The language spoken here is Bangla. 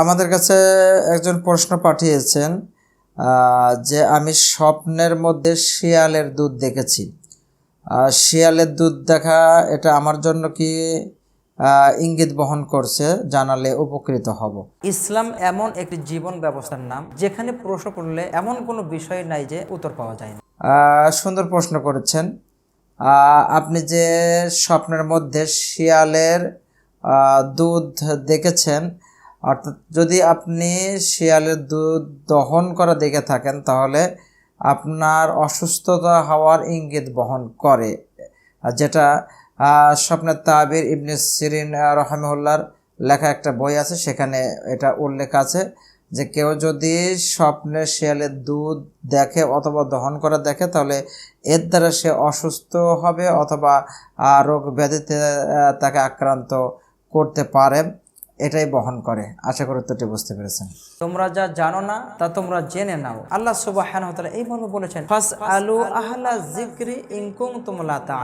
আমাদের কাছে একজন প্রশ্ন পাঠিয়েছেন যে আমি স্বপ্নের মধ্যে শিয়ালের দুধ দেখেছি। শিয়ালের দুধ দেখা এটা আমার জন্য কি ইঙ্গিত বহন করছে? জানালে উপকৃত হব। ইসলাম এমন একটি জীবন ব্যবস্থার নাম যেখানে প্রশ্ন করলে এমন কোনো বিষয় নাই যে উত্তর পাওয়া যায় না। সুন্দর প্রশ্ন করেছেন। আপনি যে স্বপ্নের মধ্যে শিয়ালের দুধ দেখেছেন অর্থাৎ যদি আপনি শিয়ালের দুধ দহন করা দেখে থাকেন, তাহলে আপনার অসুস্থতা হওয়ার ইঙ্গিত বহন করে। যেটা স্বপ্নের তাবির ইবনে সিরিন রহমউল্লার লেখা একটা বই আছে, সেখানে এটা উল্লেখ আছে যে কেউ যদি স্বপ্নে শিয়ালের দুধ দেখে অথবা দহন করা দেখে, তাহলে এর দ্বারা সে অসুস্থ হবে অথবা রোগ ব্যাধিতে তাকে আক্রান্ত করতে পারে। এটাই বহন করে। আশা করি তোটি বুঝতে পেরেছেন। তোমরা যা জানো না, তা তোমরা জেনে নাও। আল্লাহ সুবাহ এই মর্মে বলেছেন জিক্রি ইনকুম তা